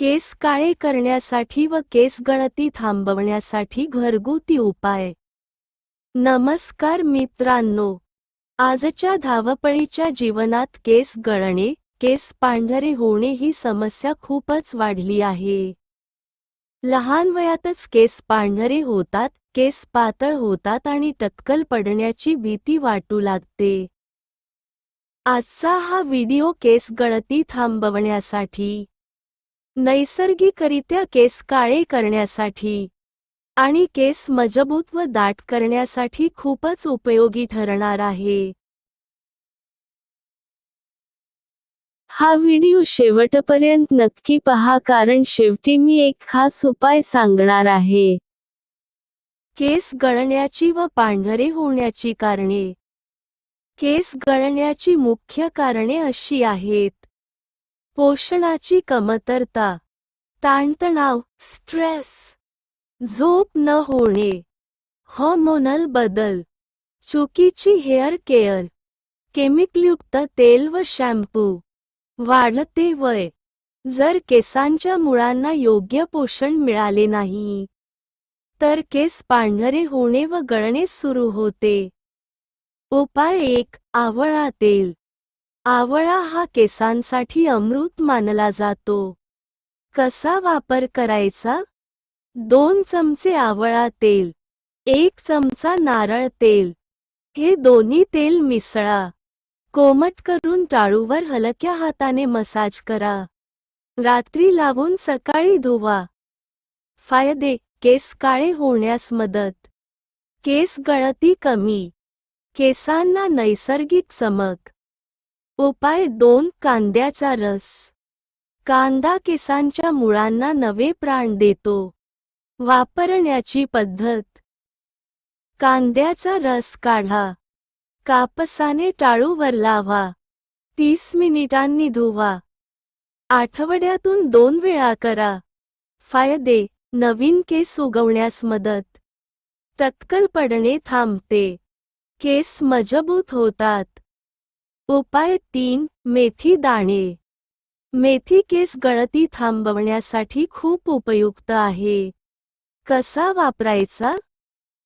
केस काळे करण्यासाठी व केस गळती थांबवण्यासाठी घरगुती उपाय. नमस्कार मित्रांनो. आजच्या धावपळीच्या जीवनात केस गळणे केस पांढरे होणे ही समस्या खूपच वाढली आहे. लहान वयातच केस पांढरे होतात केस पातळ होतात आणि टक्कल पडण्याची भीती वाटू लागते. आजचा हा व्हिडिओ केस गळती थांबवण्यासाठी नैसर्गिकरित्या केस काळे करण्यासाठी आणि केस मजबूत व दाट करण्यासाठी खूपच उपयोगी ठरणार आहे. हा व्हिडिओ शेवटपर्यंत नक्की पहा कारण शेवटी मी एक खास उपाय सांगणार आहे. केस गळण्याची व पांढरे होण्याची कारणे. केस गळण्याची मुख्य कारणे अशी आहेत. पोषणाची कमतरता ताणतणाव स्ट्रेस झोप न होणे हॉर्मोनल बदल चुकीची हेअर केअर केमिकलयुक्त तेल व शॅम्पू वाढते वय. जर केसांच्या मुळांना योग्य पोषण मिळाले नाही तर केस पांढरे होणे व गळणे सुरू होते. उपाय एक आवळा तेल. आवळा हा केसांसाठी अमृत मानला जातो. कसा वापर करायचा? दोन चमचे आवळा तेल एक चमचा नारळ तेल. हे दोन्ही तेल मिसळा. कोमट करून टाळूवर हलक्या हाताने मसाज करा. रात्री लावून सकाळी धुवा. फायदे केस काळे होण्यास मदत. केस गळती कमी. केसांना नैसर्गिक चमक. उपाय दोन कांद्याचा रस. कांदा केसांच्या मुळांना नवे प्राण देतो. वापरण्याची पद्धत. कांद्याचा रस काढा. कापसाने टाळूवर लावा. तीस मिनिटांनी धुवा. आठवड्यातून दोन वेळा करा. फायदे नवीन केस उगवण्यास मदत. टक्कल पडणे थांबते. केस मजबूत होतात. उपाय तीन मेथी दाणे. मेथी केस गळती थांबवण्यासाठी खूप उपयुक्त आहे. कसा वापरायचा?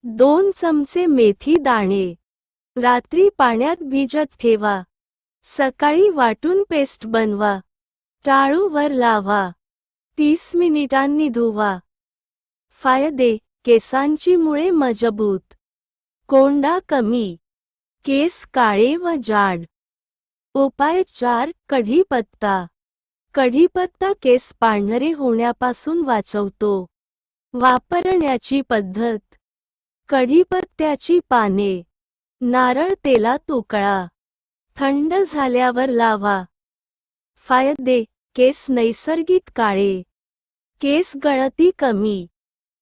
दोन चमचे मेथी दाणे. रात्री पाण्यात भिजत ठेवा. सकाळी वाटून पेस्ट बनवा. टाळूवर लावा. तीस मिनिटांनी धुवा. फायदे केसांची मुळे मजबूत. कोंडा कमी. केस काळे व जाड. उपाय चार कढीपत्ता. कढीपत्ता केस पांढरे होण्यापासून वाचवतो. वापरण्याची पद्धत. कढीपत्त्याची पाने. नारळ तेलात उकळा थंड झाल्यावर लावा. फायदे. केस नैसर्गिक काळे. केस गळती कमी.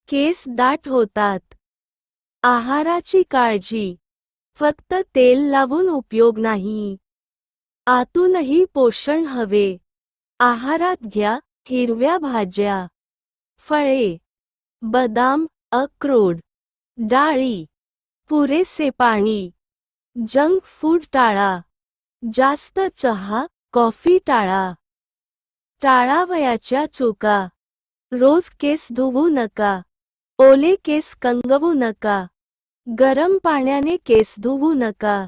केस दाट होतात. आहाराची काळजी. फक्त तेल लावून उपयोग नाही. आतूनही पोषण हवे. आहारात घ्या हिरव्या भाज्या. फळे. बदाम अक्रोड. डाळी. पुरेसे पाणी. जंक फूड टाळा. जास्त चहा कॉफी टाळा. टाळावयाच्या चुका. रोज केस धुवू नका. ओले केस कंगवू नका. गरम पाण्याने केस धुवू नका.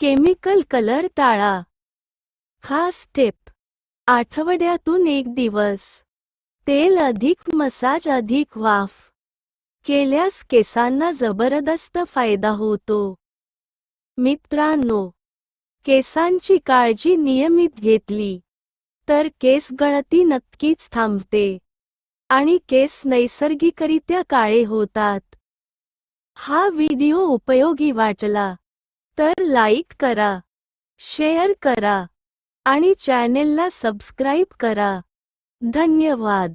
केमिकल कलर टाळा. खास टिप आठवड्यातून एक दिवस. तेल अधिक मसाज अधिक वाफ. केल्यास केसांना जबरदस्त फायदा होतो. मित्रांनो केसांची काळजी नियमित घेतली तर केस गळती नक्कीच थांबते. आणि केस नैसर्गिकरित्या काळे होतात. हा व्हिडिओ उपयोगी वाटला. तर लाईक करा शेअर करा आणि चॅनेलला सबस्क्राईब करा. धन्यवाद.